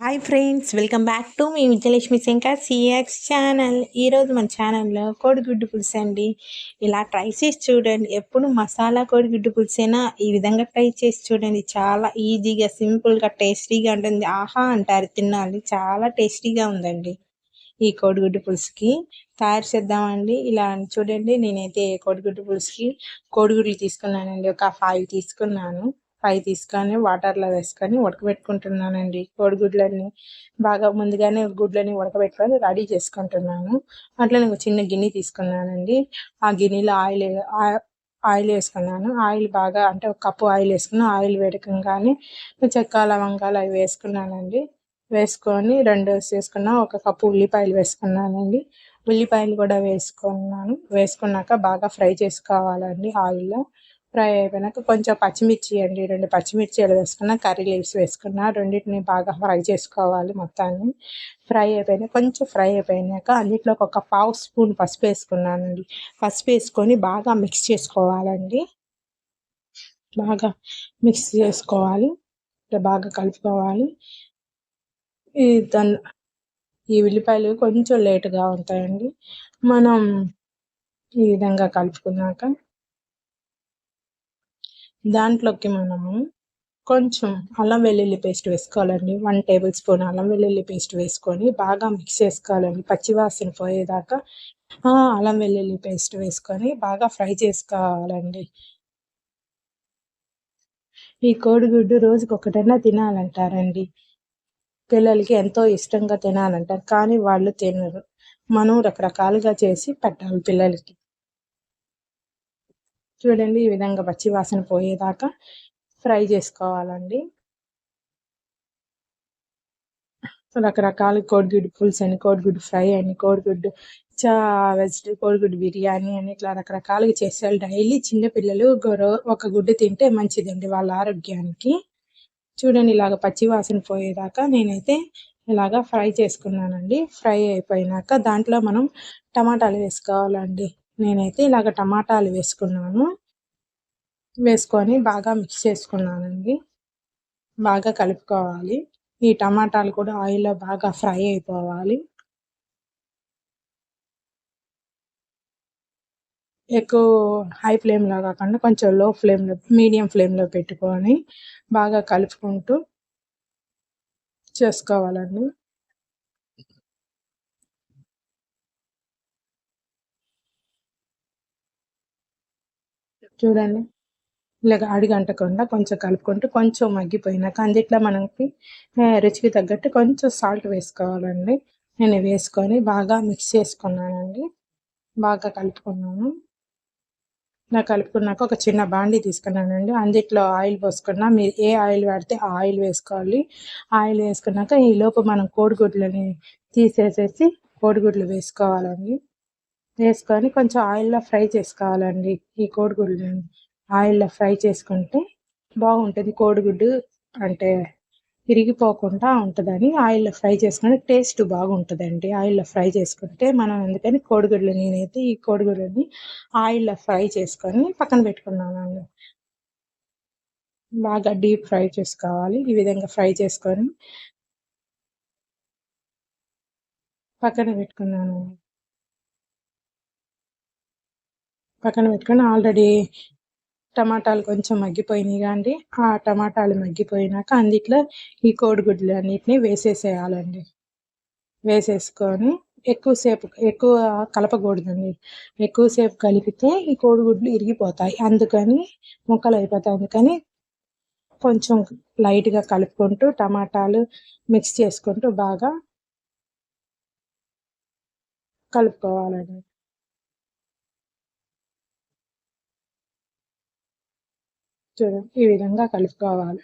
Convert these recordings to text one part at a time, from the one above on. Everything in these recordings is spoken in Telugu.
Hi friends welcome back to me Vijayalakshmi Shankar CX channel. ఈరోజు మన ఛానల్లో కోడిగుడ్డు పులుసు అండి. ఇలా ట్రై చేసి చూడండి. ఎప్పుడు మసాలా కోడిగుడ్డు పులుసైనా ఈ విధంగా ట్రై చేసి చూడండి. చాలా ఈజీగా సింపుల్గా టేస్టీగా ఉంటుంది. ఆహా అంటారు తినాలి. చాలా టేస్టీగా ఉందండి ఈ కోడిగుడ్డు పులుసుకి. తయారు చేద్దామండి. ఇలా చూడండి. నేనైతే కోడిగుడ్డు పులుసుకి కోడిగుడ్లు తీసుకున్నానండి. ఒక ఫైవ్ తీసుకున్నాను. ఫ్రై తీసుకొని వాటర్లో వేసుకొని ఉడకబెట్టుకుంటున్నానండి కోడిగుడ్లన్నీ. బాగా ముందుగానే గుడ్లని ఉడకబెట్టుకొని రెడీ చేసుకుంటున్నాను. అట్లా నేను చిన్న గిన్నె తీసుకున్నానండి. ఆ గిన్నెలో ఆయిల్ ఆయిల్ వేసుకున్నాను. ఆయిల్ బాగా అంటే ఒక కప్పు ఆయిల్ వేసుకున్నాను ఆయిల్ వేడకంగానే చెక్క లవంగాలు అవి వేసుకున్నానండి. వేసుకొని రెండు వేసుకున్నా ఒక కప్పు ఉల్లిపాయలు వేసుకున్నానండి. ఉల్లిపాయలు కూడా వేసుకున్నాను. వేసుకున్నాక బాగా ఫ్రై చేసుకోవాలండి ఆయిల్లో. ఫ్రై అయిపోయినాక కొంచెం పచ్చిమిర్చి అండి రెండు పచ్చిమిర్చి వేసుకున్న కర్రీ లీవ్స్ వేసుకున్న రెండింటిని బాగా ఫ్రై చేసుకోవాలి మొత్తాన్ని. ఫ్రై అయిపోయినా కొంచెం ఫ్రై అయిపోయినాక అన్నిట్లో ఒక పావు స్పూన్ పసుపు వేసుకున్నానండి. పసుపు వేసుకొని బాగా మిక్స్ చేసుకోవాలండి. బాగా మిక్స్ చేసుకోవాలి. బాగా కలుపుకోవాలి. ఈ దాన్ని ఈ ఉల్లిపాయలు కొంచెం లేటుగా ఉంటాయండి. మనం ఈ విధంగా కలుపుకున్నాక దాంట్లోకి మనము కొంచెం అల్లం వెల్లుల్లి పేస్ట్ వేసుకోవాలండి. వన్ టేబుల్ స్పూన్ అల్లం వెల్లుల్లి పేస్ట్ వేసుకొని బాగా మిక్స్ చేసుకోవాలండి. పచ్చివాసన పోయేదాకా అల్లం వెల్లుల్లి పేస్ట్ వేసుకొని బాగా ఫ్రై చేసుకోవాలండి. ఈ కోడిగుడ్డు రోజుకి ఒకటైనా తినాలంటారండి. పిల్లలకి ఎంతో ఇష్టంగా తినాలంటారు కానీ వాళ్ళు తినరు. మనం రకరకాలుగా చేసి పెట్టాలి పిల్లలకి. చూడండి ఈ విధంగా పచ్చి వాసన పోయేదాకా ఫ్రై చేసుకోవాలండి. రకరకాల కోడిగుడ్డు పులుసు అని కోడిగుడ్డు ఫ్రై అని కోడిగుడ్డు చా వెజిటబుల్ కోడిగుడ్డు బిర్యానీ అని ఇట్లా రకరకాలుగా చేసేవాళ్ళు డైలీ చిన్నపిల్లలు ఒక గుడ్డు తింటే మంచిదండి వాళ్ళ ఆరోగ్యానికి. చూడండి ఇలాగ పచ్చి వాసన పోయేదాకా నేనైతే ఇలాగా ఫ్రై చేసుకున్నానండి. ఫ్రై అయిపోయినాక దాంట్లో మనం టమాటాలు వేసుకోవాలండి. నేనైతే ఇలాగ టమాటాలు వేసుకున్నాను. వేసుకొని బాగా మిక్స్ చేసుకున్నానండి. బాగా కలుపుకోవాలి. ఈ టమాటాలు కూడా ఆయిల్లో బాగా ఫ్రై అయిపోవాలి. ఎక్కువ హై ఫ్లేమ్లో కాకుండా కొంచెం లో ఫ్లేమ్లో మీడియం ఫ్లేమ్లో పెట్టుకొని బాగా కలుపుకుంటూ చేసుకోవాలండి. చూడండి. ఇలాగ అడిగంటకుండా కొంచెం కలుపుకుంటూ కొంచెం మగ్గిపోయినాక అందుట్లో మనకి రుచికి తగ్గట్టు కొంచెం సాల్ట్ వేసుకోవాలండి. నేను వేసుకొని బాగా మిక్స్ చేసుకున్నానండి. బాగా కలుపుకున్నాను. ఇలా కలుపుకున్నాక ఒక చిన్న బాండీ తీసుకున్నానండి. అందుట్లో ఆయిల్ పోసుకున్నా మీరు ఏ ఆయిల్ వాడితే ఆ ఆయిల్ వేసుకోవాలి. ఆయిల్ వేసుకున్నాక ఈ లోపు మనం కోడిగుడ్లని తీసేసేసి కోడిగుడ్లు వేసుకోవాలండి. వేసుకొని కొంచెం ఆయిల్లో ఫ్రై చేసుకోవాలండి. ఈ కోడిగుడ్డు ఆయిల్లో ఫ్రై చేసుకుంటే బాగుంటుంది. కోడిగుడ్డు అంటే విరిగిపోకుండా ఉంటుందని ఆయిల్లో ఫ్రై చేసుకుంటే టేస్ట్ బాగుంటుందండి. ఆయిల్లో ఫ్రై చేసుకుంటే మనం అందుకని కోడిగుడ్లు నేనైతే ఈ కోడిగుడ్లని ఆయిల్లో ఫ్రై చేసుకొని పక్కన పెట్టుకున్నాను బాగా డీప్ ఫ్రై చేసుకోవాలి. ఈ విధంగా ఫ్రై చేసుకొని పక్కన పెట్టుకున్నాను పక్కన పెట్టుకొని ఆల్రెడీ టమాటాలు కొంచెం మగ్గిపోయినాయి కానీ ఆ టమాటాలు మగ్గిపోయినాక అందుట్లో ఈ కోడిగుడ్లు అన్నిటిని వేసేసేయాలండి. వేసేసుకొని ఎక్కువసేపు ఎక్కువ కలపకూడదండి. ఎక్కువసేపు కలిపితే ఈ కోడిగుడ్లు ఇరిగిపోతాయి. అందుకని ముక్కలు అయిపోతాయి. అందుకని కొంచెం లైట్గా కలుపుకుంటూ టమాటాలు మిక్స్ చేసుకుంటూ బాగా కలుపుకోవాలండి. చూడండి ఈ విధంగా కలుపుకోవాలి.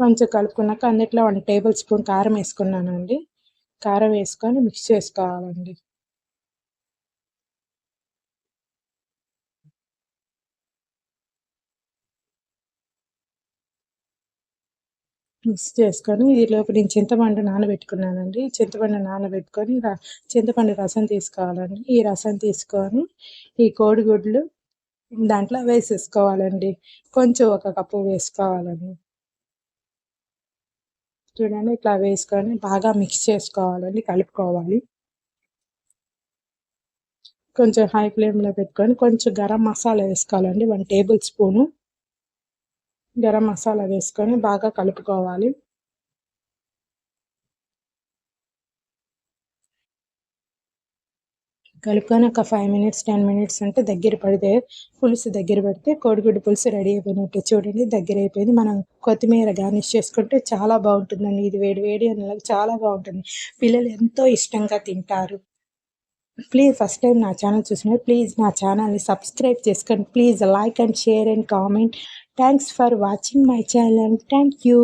కొంచెం కలుపుకున్నాక అన్నిట్లో వన్ టేబుల్ స్పూన్ కారం వేసుకున్నానండి. కారం వేసుకొని మిక్స్ చేసుకోవాలండి. మిక్స్ చేసుకొని ఈలోపు నేను చింతపండు నానబెట్టుకున్నానండి. చింతపండు నానబెట్టుకొని చింతపండు రసం తీసుకోవాలండి. ఈ రసం తీసుకొని ఈ కోడిగుడ్లు దాంట్లో వేసేసుకోవాలండి. కొంచెం ఒక కప్పు వేసుకోవాలండి చూడండి ఇట్లా వేసుకొని బాగా మిక్స్ చేసుకోవాలండి కలుపుకోవాలి. కొంచెం హై ఫ్లేమ్లో పెట్టుకొని కొంచెం గరం మసాలా వేసుకోవాలండి. One tablespoon garam masala వేసుకొని బాగా కలుపుకోవాలి. కలుపుకొని ఒక ఫైవ్ మినిట్స్ టెన్ మినిట్స్ అంటే దగ్గర పడితే పులుసు దగ్గర పడితే కోడిగుడ్డు పులుసు రెడీ అయిపోయినట్టు. చూడండి దగ్గర అయిపోయింది. మనం కొత్తిమీర గార్నిష్ చేసుకుంటే చాలా బాగుంటుందండి. ఇది వేడి వేడి అన్నలకు చాలా బాగుంటుంది. పిల్లలు ఎంతో ఇష్టంగా తింటారు. ప్లీజ్ ఫస్ట్ టైం నా ఛానల్ చూసినారు ప్లీజ్ నా ఛానల్ని సబ్స్క్రైబ్ చేసుకోండి. Please like and share and comment thanks for watching my channel thank you